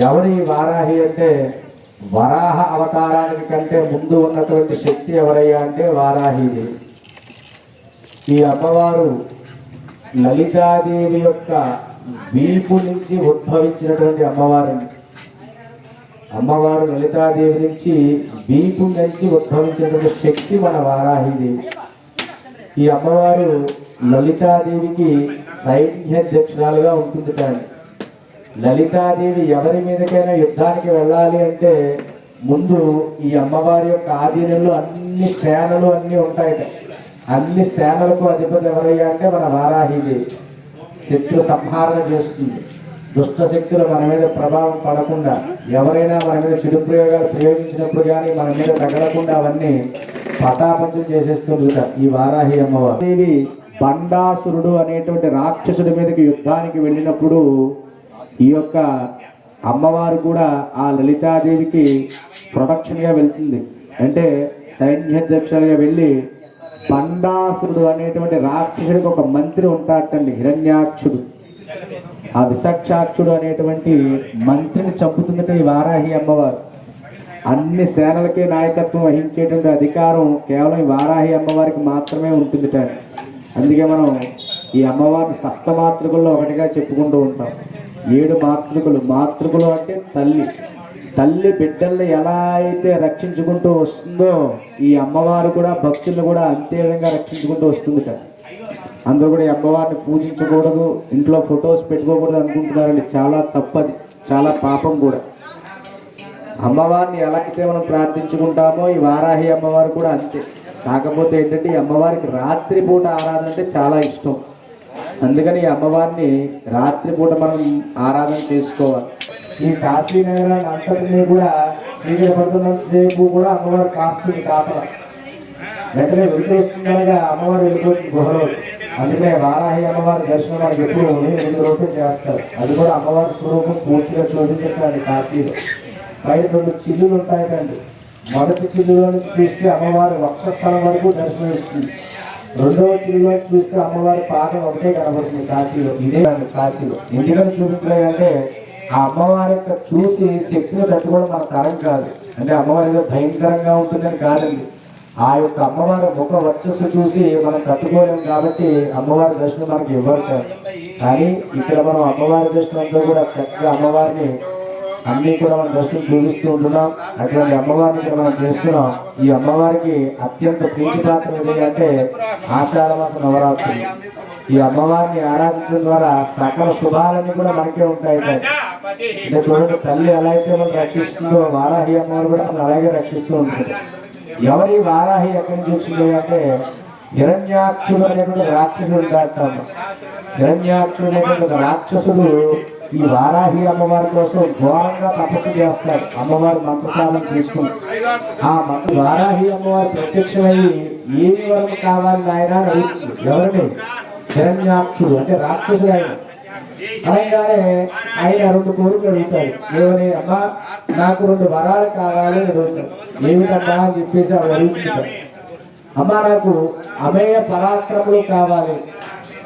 ఎవరి వారాహి అంటే వరాహ అవతారానికి కంటే ముందు ఉన్నటువంటి శక్తి ఎవరయ్యా అంటే వారాహిది. ఈ అమ్మవారు లలితాదేవి యొక్క వీపు నుంచి ఉద్భవించినటువంటి అమ్మవారండి అమ్మవారు లలితాదేవి నుంచి వీపు నుంచి ఉద్భవించినటువంటి శక్తి మన వారాహిదేవి ఈ అమ్మవారు లలితాదేవికి సైన్యాధ్యక్షురాలుగా ఉంటుంది కానీ లలితాదేవి ఎవరి మీదకైనా యుద్ధానికి వెళ్ళాలి అంటే ముందు ఈ అమ్మవారి యొక్క ఆధీనంలో అన్ని సేనలు అన్నీ ఉంటాయట. అన్ని సేనలకు అధిపతి ఎవరయ్యా అంటే మన వారాహిది శత్రు సంహారణ చేస్తుంది. దుష్ట శక్తులు మన మీద ప్రభావం పడకుండా ఎవరైనా మన మీద చెడు ప్రయోగాలు ప్రయోగించినప్పుడు కానీ మన మీద తగలకుండా అవన్నీ పటాపంచం చేసేస్తుంది ఈ వారాహి అమ్మవారు. దేవి బండాసురుడు అనేటువంటి రాక్షసుడి మీదకి యుద్ధానికి వెళ్ళినప్పుడు ఈ యొక్క అమ్మవారు కూడా ఆ లలితాదేవికి ప్రొడక్షన్గా వెళ్తుంది. అంటే సైన్యాధ్యక్షులుగా వెళ్ళి బండాసురుడు అనేటువంటి రాక్షసుడికి ఒక మంత్రి ఉంటాడటండి హిరణ్యాక్షుడు. ఆ విశాక్షాక్షుడు అనేటువంటి మంత్రిని చంపుతుందట ఈ వారాహి అమ్మవారు. అన్ని సేనలకి నాయకత్వం వహించేటువంటి అధికారం కేవలం ఈ వారాహి అమ్మవారికి మాత్రమే ఉంటుందిట. అందుకే మనం ఈ అమ్మవారిని సప్తమాతృకుల్లో ఒకటిగా చెప్పుకుంటూ ఉంటాం. ఏడు మాతృకులు. మాతృకులు అంటే తల్లి. తల్లి బిడ్డల్ని ఎలా అయితే రక్షించుకుంటూ వస్తుందో ఈ అమ్మవారు కూడా భక్తులను కూడా అంతే విధంగా రక్షించుకుంటూ వస్తుంది కదా అందరూ కూడా ఈ అమ్మవారిని పూజించకూడదు ఇంట్లో ఫొటోస్ పెట్టుకోకూడదు అనుకుంటున్నారండి. చాలా తప్పది. చాలా పాపం కూడా. అమ్మవారిని ఎలా అయితే మనం ప్రార్థించుకుంటామో ఈ వారాహి అమ్మవారు కూడా అంతే. కాకపోతే ఏంటంటే ఈ అమ్మవారికి రాత్రిపూట ఆరాధన అంటే చాలా ఇష్టం. అందుకని ఈ అమ్మవారిని రాత్రిపూట మనం ఆరాధన చేసుకోవాలి. ఈ కాశీ నగరాన్ని అంతటినీ కూడా శ్రీపడుతున్నంతసేపు కూడా అమ్మవారు కాస్తుంది కాపలా. వెంటనే వెళ్ళిపోతుందనగా అమ్మవారు వెళ్ళిపోతుంది గుహలో. అందుకే వారాహి అమ్మవారి దర్శనం మనకి ఎప్పుడు రెండు రోజులు చేస్తారు. అది కూడా అమ్మవారి స్వరూపం పూర్తిగా చూపించండి కాశీలో. బయట రెండు చిల్లులు ఉంటాయండి మొదటి చిల్లులో నుంచి చూస్తే అమ్మవారి స్థలం వరకు దర్శనం ఇస్తుంది రెండవ చిల్లులో చూస్తే అమ్మవారి పాదం ఒకటే కనబడుతుంది కాశీలో. ఇదే కాదు కాశీలో. ఎందుకని చూపించలేదంటే ఆ అమ్మవారి యొక్క చూసి శక్తిని తట్టుకోవడం మన తరం కాదు. అంటే అమ్మవారి ఏదో భయంకరంగా ఉంటుందని కాదండి. ఆ యొక్క అమ్మవారి ముఖ వర్చస్సు చూసి మనం తట్టుకోలేము కాబట్టి అమ్మవారి దర్శనం మనకి ఇవ్వరు కాదు. కానీ ఇక్కడ మనం అమ్మవారి దర్శనంతో కూడా చక్కగా అమ్మవారిని అన్నీ కూడా మనం దర్శనం చూపిస్తూ ఉంటున్నాం. అటువంటి అమ్మవారిని మనం చేస్తున్నాం. ఈ అమ్మవారికి అత్యంత ప్రీతిపాత్రం ఏంటంటే ఆషాఢ మాస నవరాత్రులు ఈ అమ్మవారిని ఆరాధించడం ద్వారా సకల శుభాలన్నీ కూడా మనకే ఉంటాయి. అంటే చూడండి తల్లి ఎలా అయితే మనం రక్షిస్తుందో వారాహి అమ్మవారు కూడా మనం అలాగే రక్షిస్తూ ఉంటుంది ఎవరి వారాహి ఎక్కడి నుంచి వచ్చింది అంటే హిరణ్యాక్షుడు అనేటువంటి రాక్షసుడు దాస్తాము హిరణ్యాక్షుడు అనేటువంటి రాక్షసుడు ఈ వారాహి అమ్మవారి కోసం ఘోరంగా తపస్సు చేస్తాడు అమ్మవారి మంత్రసాలను తీసుకుని ఆ మంత్ర వారాహి అమ్మవారు ప్రత్యక్షమయ్యి ఏమి వరకు కావాలి నాయన అడుగుతుంది. ఎవరిని హిరణ్యాక్షుడు అంటే రాక్షసుడు ఆయన. అనగానే ఆయన రెండు కోరికలు అడుగుతాడు. ఏమని అమ్మా నాకు రెండు వరాలు కావాలి అని అడుగుతాడు. ఏమిటమ్మా? అని చెప్పేసి ఆవిడ అడుగుతుంటాడు అమ్మ నాకు అమేయ పరాక్రములు కావాలి.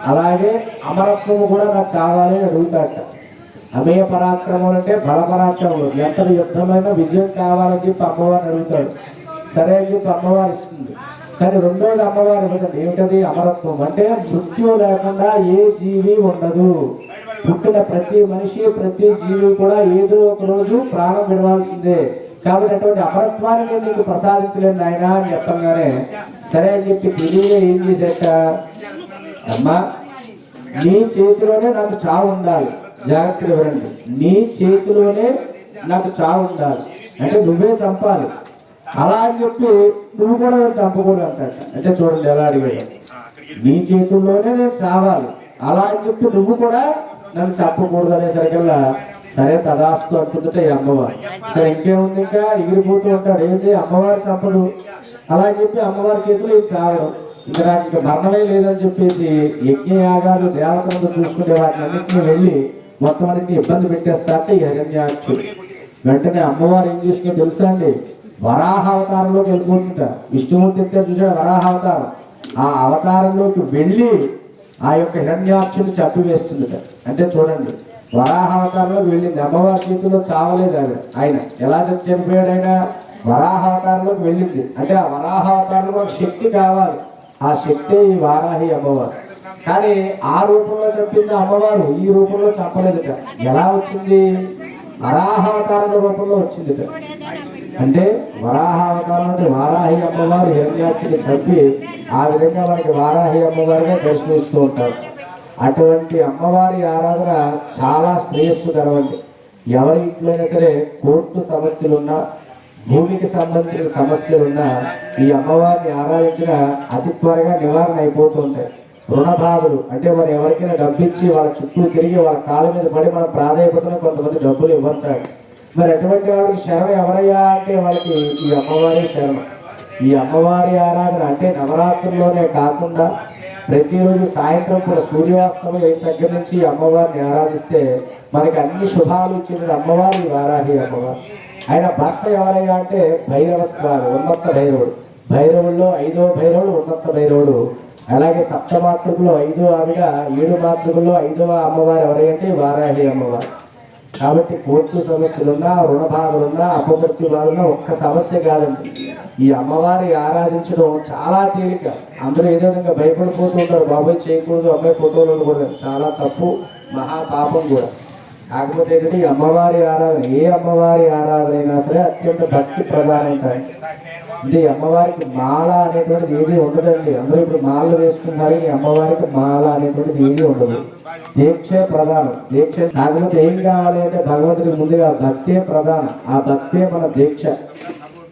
అలాగే అమరత్వము కూడా నాకు కావాలి అని అడుగుతాడట అమేయ పరాక్రమం అంటే బల పరాక్రములు ఎంత యుద్ధమైన విజయం కావాలని చెప్పి అమ్మవారిని అడుగుతాడు. సరే అని చెప్పి అమ్మవారు ఇస్తుంది. కానీ రెండోది అమ్మవారు ఇవ్వదండి. ఏమిటది? అమరత్వం. అంటే మృత్యు లేకుండా ఏ జీవి ఉండదు. పుట్టిన ప్రతి మనిషి ప్రతి జీవి కూడా ఏదో ఒక రోజు ప్రాణం విడవాల్సిందే. కాబట్టి అటువంటి అమరత్వాన్ని నేను నీకు ప్రసాదించలేను నాయన అని చెప్పంగానే సరే అని చెప్పి తెలివిగా ఏం చేసేట అమ్మా నీ చేతిలోనే నాకు చావు ఉండాలి. జాగ్రత్త ఇవ్వండి నీ చేతిలోనే నాకు చావు ఉండాలి. అంటే నువ్వే చంపాలి. అలా అని చెప్పి నువ్వు కూడా చంపకూడదు అంటాడు. అంటే చూడండి ఎలా అడిగాడు. నీ చేతుల్లోనే నేను చావాలి. అలా అని చెప్పి నువ్వు కూడా నన్ను చంపకూడదు అనేసరికల్లా సరే తదాస్తు అనుకుంటుంటే ఈ అమ్మవారు. సరే ఇంకేముంది ఇంకా? ఎగిరిపోతూ ఉంటాడు. ఏంటి అమ్మవారు చంపదు. అలా అని చెప్పి అమ్మవారి చేతిలో ఇది చావడం? ఇంకా నాకు ఇంకా మరణమే లేదని చెప్పేసి యజ్ఞయాగాలు దేవతలను చూసుకునే వాటిని అన్నింటినీ వెళ్ళి మొత్తం ఇబ్బంది పెట్టేస్తా అంటే ఈ హిరణ్యాక్షుడు వెంటనే అమ్మవారు ఏం చేస్తుందో తెలుసా అండి? వరాహ అవతారంలోకి వెళ్ళిపోతుంట. విష్ణుమూర్తి ఎత్తే చూశాడు? వరాహ అవతారం. ఆ అవతారంలోకి వెళ్ళి ఆ యొక్క హిరణ్యాక్షుని చంపివేస్తుందట. అంటే చూడండి వరాహ వరాహావతారంలో వెళ్ళింది. అమ్మవారి చేతిలో చావలేదు ఆయన ఆయన ఎలా చనిపోయాడు ఆయన? వరాహావతారంలోకి వెళ్ళింది. అంటే ఆ వరాహ అవతారంలో శక్తి కావాలి. ఆ శక్తే ఈ వారాహి అమ్మవారు. కానీ ఆ రూపంలో చెప్పింది అమ్మవారు ఈ రూపంలో చంపలేదుట ఎలా వచ్చింది? వరాహావతారం రూపంలో వచ్చింది అంటే వరాహావతారం అంటే వారాహి అమ్మవారు హిరణ్యాక్షిని చంపి ఆ విధంగా మనకి వారాహి అమ్మవారిగా దర్శనిస్తూ ఉంటారు. అటువంటి అమ్మవారి ఆరాధన చాలా శ్రేయస్సుకరమండి ఎవరి ఇంట్లో సరే కోర్టు సమస్యలున్నా భూమికి సంబంధించిన సమస్యలున్నా ఈ అమ్మవారిని ఆరాధించిన అతి త్వరగా నివారణ అయిపోతూ ఉంటాయి. రుణబాధలు. అంటే మరి ఎవరికైనా డబ్బు ఇచ్చి వాళ్ళ చుట్టూ తిరిగి వాళ్ళ కాళ్ళ మీద పడి మనం ప్రాధాన్యతను కొంతమంది డబ్బులు ఇవ్వతారు మరి అటువంటి వాళ్ళకి శరణ ఎవరయ్యా అంటే వాళ్ళకి ఈ అమ్మవారి శరణ. ఈ అమ్మవారి ఆరాధన అంటే నవరాత్రుల్లోనే కాకుండా ప్రతిరోజు సాయంత్రం కూడా సూర్యాస్తమయం దగ్గర నుంచి ఈ అమ్మవారిని ఆరాధిస్తే మనకి అన్ని శుభాలు ఇచ్చిన అమ్మవారి వారాహి అమ్మవారు. ఆయన భర్త ఎవరయ్యా అంటే భైరవ స్వామి ఉన్నత భైరవుడు. భైరవుల్లో ఐదో భైరవుడు ఉన్నత భైరవుడు. అలాగే సప్తమాతృకులు ఐదో ఆవిడ ఏడు మాతృకుల్లో ఐదవ అమ్మవారు ఎవరైతే వారాహి అమ్మవారు. కాబట్టి కోర్టు సమస్యలున్నా రుణ బాధలున్నా అపమృత్యు బాధలున్నా ఒక్క సమస్య కాదండి. ఈ అమ్మవారి ఆరాధించడం చాలా తేలిక. అందరూ ఏదో విధంగా భయపడిపోతూ ఉంటారు. బాబాయ్ చేయకూడదు అమ్మాయి ఫోటోలు ఉండకూడదు. చాలా తప్పు మహా పాపం కూడా. కాకపోతే ఏంటంటే ఈ అమ్మవారి ఆరాధన ఏ అమ్మవారి ఆరాధన అయినా సరే అత్యంత భక్తి ప్రధానం అంటే అమ్మవారికి మాల అనేటువంటిది ఏది ఉండదండి. అందరూ ఇప్పుడు మాలలు వేసుకున్నారు ఈ అమ్మవారికి మాల అనేటువంటిది ఏది ఉండదు. దీక్షే ప్రధానం. దీక్ష కాకపోతే ఏం కావాలి అంటే భగవంతుడికి ముందుగా భక్తే ప్రధానం. ఆ భక్తే మన దీక్ష.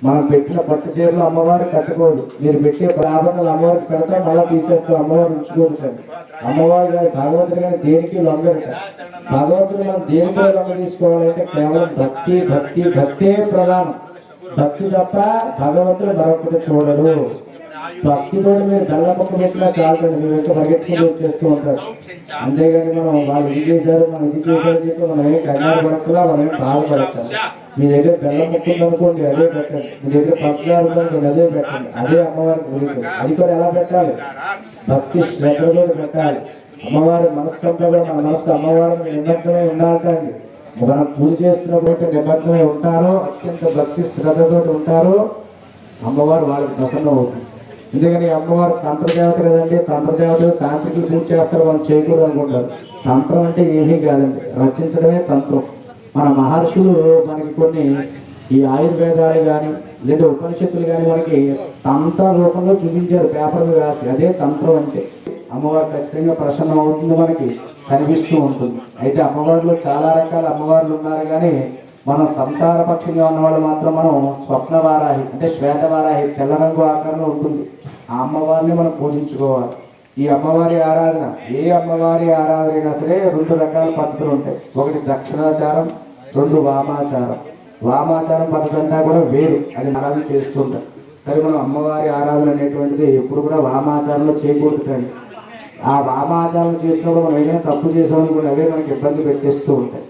మనం పెట్టిన పట్టు చీరలు అమ్మవారు కట్టుకోదు మీరు పెట్టే ఆభరణాలు అమ్మవారికి పెడతాం మళ్ళీ తీసేస్తాం. అమ్మవారు ఉంచుకోదు అమ్మవారు గారి భగవంతుడు గారి దేనికి లొంగరు భగవంతుడు మనం దేనికి లొంగ తీసుకోవాలంటే కేవలం భక్తి భక్తి భక్తే ప్రధానం. భక్తి తప్ప భగవంతుడు మరొకటి చూడడు భక్తితో మీరు దళ్ళపక్క పెట్టినా చాలు మీరు ఎంత పరిగెత్తుకుని వచ్చేస్తూ ఉంటారు. అంతేగాని మనం వాళ్ళు ఇది చేశారు మనం ఇది చేశారు అని చెప్పి మనం ఏం కంగారు పడకుండా మనం ఏం బాధపడతాం మీ దగ్గర బెల్లం ముక్కుంది అనుకోండి అదే పెట్టండి. మీ దగ్గర పంచదార ఉందనుకోండి అదే పెట్టండి. అదే అమ్మవారి గురించి అది కూడా ఎలా పెట్టాలి? భక్తి శ్రద్ధలో పెట్టాలి. అమ్మవారి మనస్సు అంతా కూడా మన మనస్సు అమ్మవారిని నిమగ్నమై ఉండాలండి మనం పూజ చేస్తున్నప్పుడు నిమగ్నమై ఉంటారో అత్యంత భక్తి శ్రద్ధతో ఉంటారో అమ్మవారు వాళ్ళకి ప్రసన్నం అవుతుంది ఎందుకని అమ్మవారు తంత్రదేవత లేదండి తంత్రదేవతలు తాంత్రికులు పూజ చేస్తారు వాళ్ళు చేయకూడదు అనుకుంటారు. తంత్రం అంటే ఏమీ కాదండి రచించడమే తంత్రం. మన మహర్షులు మనకి కొన్ని ఈ ఆయుర్వేదాలు కానీ లేదా ఉపనిషత్తులు కానీ మనకి తంత్ర రూపంలో చూపించారు పేపర్ మీద రాసి. అదే తంత్రం అంటే అమ్మవారు ఖచ్చితంగా ప్రసన్నం అవుతుంది మనకి కనిపిస్తూ ఉంటుంది. అయితే అమ్మవారిలో చాలా రకాల అమ్మవార్లు ఉన్నారు కానీ మనం సంసార పక్షంగా ఉన్న వాళ్ళు మాత్రం మనం స్వప్న వారాహి అంటే శ్వేత వారాహి తెల్ల రంగు ఆకారంలో ఉంటుంది. ఆ అమ్మవారిని మనం పూజించుకోవాలి. ఈ అమ్మవారి ఆరాధన ఏ అమ్మవారి ఆరాధన అయినా సరే రెండు రకాల పద్ధతులు ఉంటాయి. ఒకటి దక్షిణాచారం రెండు వామాచారం. వామాచారం పద్ధతి అంతా కూడా వేరు. అది ఆరాధన చేస్తుంటాం కానీ మనం అమ్మవారి ఆరాధన అనేటువంటిది ఎప్పుడు కూడా వామాచారంలో చేయకూడదండి ఆ వామాచారం చేసినప్పుడు మనం ఏదైనా తప్పు కూడా అవే మనకి ఇబ్బంది పెట్టేస్తూ ఉంటాయి.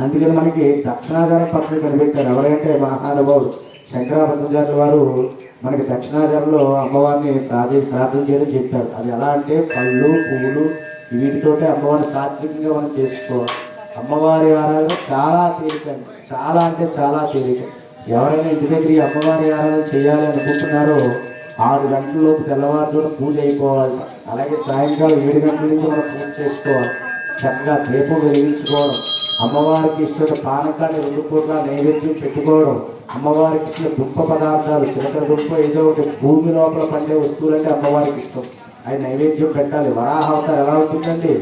అందుకని మనకి దక్షిణాధార పద్ధతి కనిపెట్టారు. ఎవరంటే మహానుభావుడు శంకరాచార్యుల వారు మనకి దక్షిణాధారంలో అమ్మవారిని ప్రార్థి ప్రార్థన చేయడం చెప్పారు. అది ఎలా అంటే పళ్ళు పువ్వులు వీటితోటే అమ్మవారిని సాత్వికంగా మనం చేసుకోవాలి. అమ్మవారి ఆరాధన చాలా తేలిక చాలా అంటే చాలా తేలిక. ఎవరైనా ఇంటి దగ్గర ఈ అమ్మవారి ఆరాధన చేయాలి అనుకుంటున్నారో ఆరు గంటలలోపు తెల్లవారుతో పూజ అయిపోవాలి. అలాగే సాయంకాలం ఏడు గంటల నుంచి మనం పూజ చేసుకోవాలి. చక్కగా దీపం వెలిగించుకోవడం అమ్మవారికి ఇష్టమైన పానకాన్ని రెండు పూట్ల నైవేద్యం పెట్టుకోవడం అమ్మవారికి ఇచ్చిన దుంప పదార్థాలు చిలకల దుంప ఏదో ఒకటి భూమి లోపల పండే వస్తువులంటే అమ్మవారికి ఇష్టం. అవి నైవేద్యం పెట్టాలి. వరాహ అవతారం ఎలా ఉంటుందండి?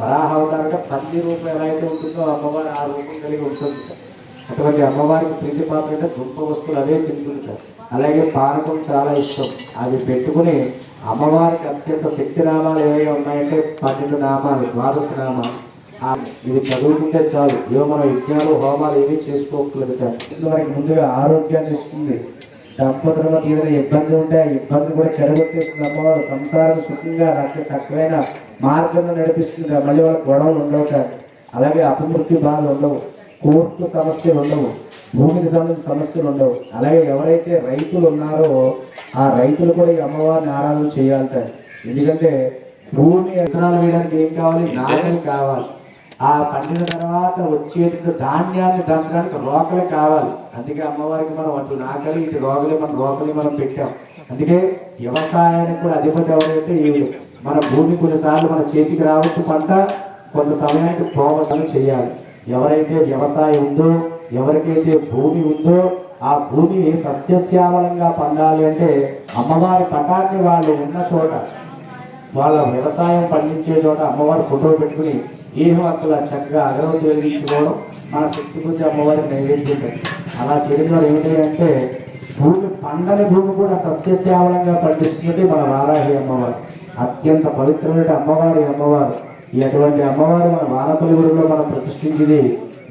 వరాహ అవతారం అంటే పంది రూపం ఎలా అయితే ఉంటుందో అమ్మవారి ఆ రూపం కలిగి ఉంటుంది. అటువంటి అమ్మవారికి ప్రీతి పాత్ర అంటే దుంప వస్తువులు అవే తింటుంటారు. అలాగే పానకం చాలా ఇష్టం. అది పెట్టుకుని అమ్మవారికి అత్యంత శక్తి నామాలు ఏవైనా ఉన్నాయంటే పన్నెండు నామాలు ద్వాదశ నామాలు. ఇది చదువుకుంటే చాలు. ఏవో మనం యజ్ఞాలు హోమాలు ఏమీ చేసుకోగలుగుతాం వారికి ముందుగా ఆరోగ్యాన్ని ఇస్తుంది. దంపతుల ఏదైనా ఇబ్బంది ఉంటే ఆ ఇబ్బంది కూడా చెడగొట్టేస్తుంది. అమ్మవారు సంసారం సుఖంగా రక్త చక్కమైన మార్గంలో నడిపిస్తుంది. మళ్ళీ వాళ్ళ గొడవలు ఉండవు కాదు. అలాగే అపమృత్యు బాధలు ఉండవు. కోర్టు సమస్యలు ఉండవు భూమికి సంబంధించిన సమస్యలు ఉండవు అలాగే ఎవరైతే రైతులు ఉన్నారో ఆ రైతులు కూడా ఈ అమ్మవారిని ఆరాధన చేయాలట. ఎందుకంటే భూమి విత్తనాలు వేయడానికి ఏం కావాలి? నాగలి కావాలి. ఆ పండిన తర్వాత వచ్చేటువంటి ధాన్యాన్ని దంచడానికి రోకలే కావాలి. అందుకే అమ్మవారికి మనం అటు నాకలి ఇటు రోకలి మన రోకలి మనం పెట్టాం. అందుకే వ్యవసాయానికి కూడా అధిపతి ఎవరైతే ఈవిడ మన భూమి కొన్నిసార్లు మన చేతికి రావచ్చు పంట కొంత సమయానికి పోవటం చేయాలి. ఎవరైతే వ్యవసాయం ఉందో ఎవరికైతే భూమి ఉందో ఆ భూమి సస్యశ్యామలంగా పండాలి అంటే అమ్మవారి పటాన్ని వాళ్ళు ఉన్న చోట వాళ్ళ వ్యవసాయం పండించే చోట అమ్మవారి ఫోటో పెట్టుకుని ఏం అక్కడ చక్కగా అగరవతి వెలిగించుకోవడం మన శక్తి గురించి అమ్మవారికి నైవేద్యం అలా చేయడం వల్ల ఏమిటి అంటే భూమి పండని భూమి కూడా సస్యశ్యామలంగా పండిస్తున్నది మన వారాహి అమ్మవారు. అత్యంత పవిత్రమైన అమ్మవారి అమ్మవారు. ఈ అటువంటి అమ్మవారు మన వానపల్లిగూడలో మనం ప్రతిష్ఠించింది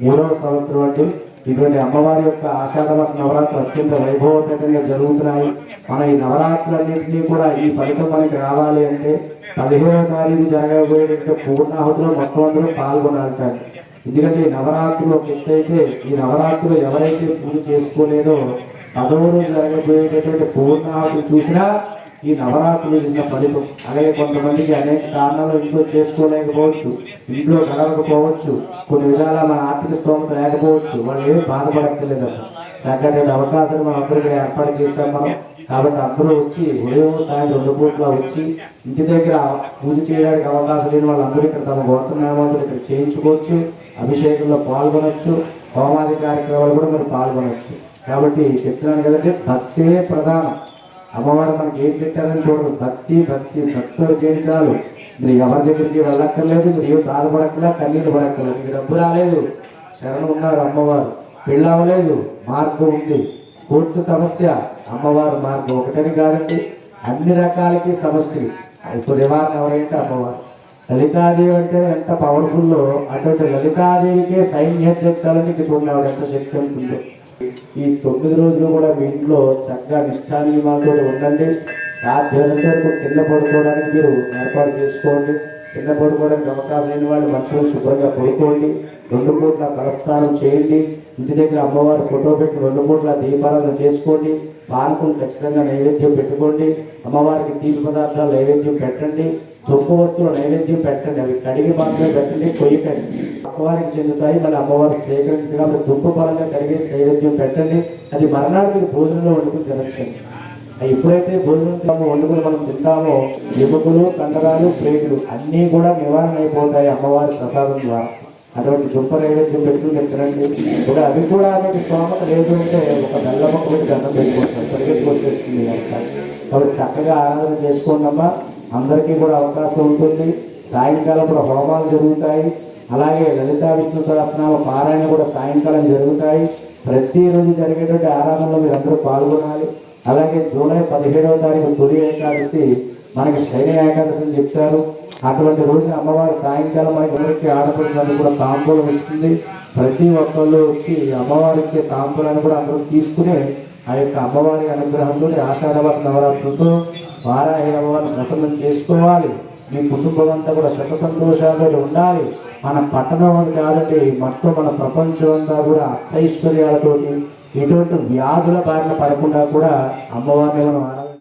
మూడవ సంవత్సరం అంటే ఇటువంటి అమ్మవారి యొక్క ఆషాఢమాస నవరాత్రులు అత్యంత వైభవపేతంగా జరుగుతున్నాయి. మన ఈ నవరాత్రులన్నింటినీ కూడా ఈ ఫలితం మనకి రావాలి అంటే పదిహేనవ తారీఖు జరగబోయేటువంటి పూర్ణాహుతిలో మొత్తం అందరూ పాల్గొనాలంటారు. ఎందుకంటే ఈ నవరాత్రులు ఒక అయితే ఈ నవరాత్రులు ఎవరైతే పూజ చేసుకోలేదో పదవ రోజు జరగబోయేటటువంటి పూర్ణాహుతి చూసినా ఈ నవరాత్రులు చేసిన ఫలితం అలాగే కొంతమందికి అనేక కారణాలు ఇంట్లో చేసుకోలేకపోవచ్చు ఇంట్లో గడవకపోవచ్చు కొన్ని విధాల మన ఆర్థిక స్తోమత లేకపోవచ్చు వాళ్ళు ఏమి బాధపడక్కర్లేదు చక్కటి అవకాశాన్ని మనం అందరికీ ఏర్పాటు చేస్తాం మనం. కాబట్టి అందరూ వచ్చి ఉదయం సాయంత్రం రెండు పూట్ల వచ్చి ఇంటి దగ్గర పూజ చేయడానికి అవకాశం లేని వాళ్ళందరూ ఇక్కడ తమ గోత్రనామాలు ఇక్కడ చేయించుకోవచ్చు అభిషేకంలో పాల్గొనవచ్చు హోమాది కార్యక్రమాలు కూడా మీరు పాల్గొనవచ్చు కాబట్టి చెప్తున్నాను కదండి భక్తే ప్రధానం. అమ్మవారు మనకి ఏం పెట్టారని చూడదు భక్తి భక్తి భక్తులు చేయించాలి మీరు ఎవరి దగ్గరికి వెళ్ళక్కర్లేదు మీరు ఏం బాధపడక్కర్లా కన్నీళ్ళు పడక్కర్లేదు. మీకు డబ్బు రాలేదు. శరణం ఉన్నారు అమ్మవారు. పెళ్ళి అవ్వలేదు. మార్గం ఉంది. కోర్టు సమస్య. అమ్మవారు మార్గం ఒకటని కాదండి. అన్ని రకాలకి సమస్యలు ఇప్పుడు నివారణ ఎవరైతే అమ్మవారు? లలితాదేవి అంటే ఎంత పవర్ఫుల్లో అటువంటి లలితాదేవికే సైన్యాధ్యక్షాలని ఇంక చూడండి ఆవిడ ఎంత శక్తి ఉంటుందో. ఈ తొమ్మిది రోజులు కూడా మీ ఇంట్లో చక్కగా నిష్ఠానియమాలతో ఉండండి. సాధ్యమైనంత వరకు కింద పడుకోవడానికి మీరు ఏర్పాటు చేసుకోండి. కింద పడుకోవడానికి అవకాశం లేని వాళ్ళు మంచిగా శుభ్రంగా పడుకోండి. రెండు పూట్ల తలస్నానం చేయండి. ఇంటి దగ్గర అమ్మవారి ఫోటో పెట్టి రెండు పూట్ల దీపారాధన చేసుకోండి. పార్కులు ఖచ్చితంగా నైవేద్యం పెట్టుకోండి. అమ్మవారికి తీపి పదార్థాలు నైవేద్యం పెట్టండి. తొక్కు వస్తువులు నైవేద్యం పెట్టండి. అవి కడిగి మాత్రమే పెట్టండి. కొయ్యకండి అమ్మవారికి చెందుతాయి. మళ్ళీ అమ్మవారు స్వీకరించింది కాబట్టి దుప్పు పరంగా కడిగేసి నైవేద్యం పెట్టండి. అది మర్నాడు మీరు భోజనంలో వండుకుని తినచ్చండి ఎప్పుడైతే భోజనం వండుకుని మనం తింటామో ఎముకలు కండరాలు ప్రేగులు అన్నీ కూడా నివారణ అయిపోతాయి అమ్మవారి ప్రసాదం ద్వారా. అటువంటి దుంప నైవేద్యం పెట్టుకుని తినండి ఇప్పుడు అవి కూడా అనేది స్తోమత లేదు అంటే ఒక బెల్లమ్మకు పెట్టి దండం పెట్టుకుంటారు. పరిగెత్తుకొచ్చేస్తుంది అంతా కాబట్టి చక్కగా ఆరాధన చేసుకోండమ్మా అందరికీ కూడా అవకాశం ఉంటుంది. సాయంకాలం కూడా హోమాలు జరుగుతాయి. అలాగే లలితా విష్ణు సహస్రనామ పారాయణ కూడా సాయంకాలం జరుగుతాయి. ప్రతిరోజు జరిగేటువంటి ఆరాధనలో మీరు అందరూ పాల్గొనాలి. అలాగే జూలై పదిహేడవ తారీఖు తొలి ఏకాదశి మనకి శని ఏకాదశి అని చెప్తారు. అటువంటి రోజు అమ్మవారి సాయంకాలం మనకి ఎవరికి ఆడపడుతున్నది కూడా తాంబూలం ఇస్తుంది ప్రతి ఒక్కళ్ళు వచ్చి అమ్మవారి ఇచ్చే తాంబూలాన్ని కూడా అందరూ తీసుకునే ఆ యొక్క అమ్మవారి అనుగ్రహంతో ఆషాఢవాస నవరాత్రులతో వారాహి అమ్మవారిని ప్రసన్నం చేసుకోవాలి. మీ కుటుంబం అంతా కూడా సుఖ సంతోషాలతో ఉండాలి. మన పట్టణం అని కాదండి మొత్తం మన ప్రపంచం అంతా కూడా అష్టైశ్వర్యాలతోటి ఎటువంటి వ్యాధుల బారిన పడకుండా కూడా అమ్మవారిని మనం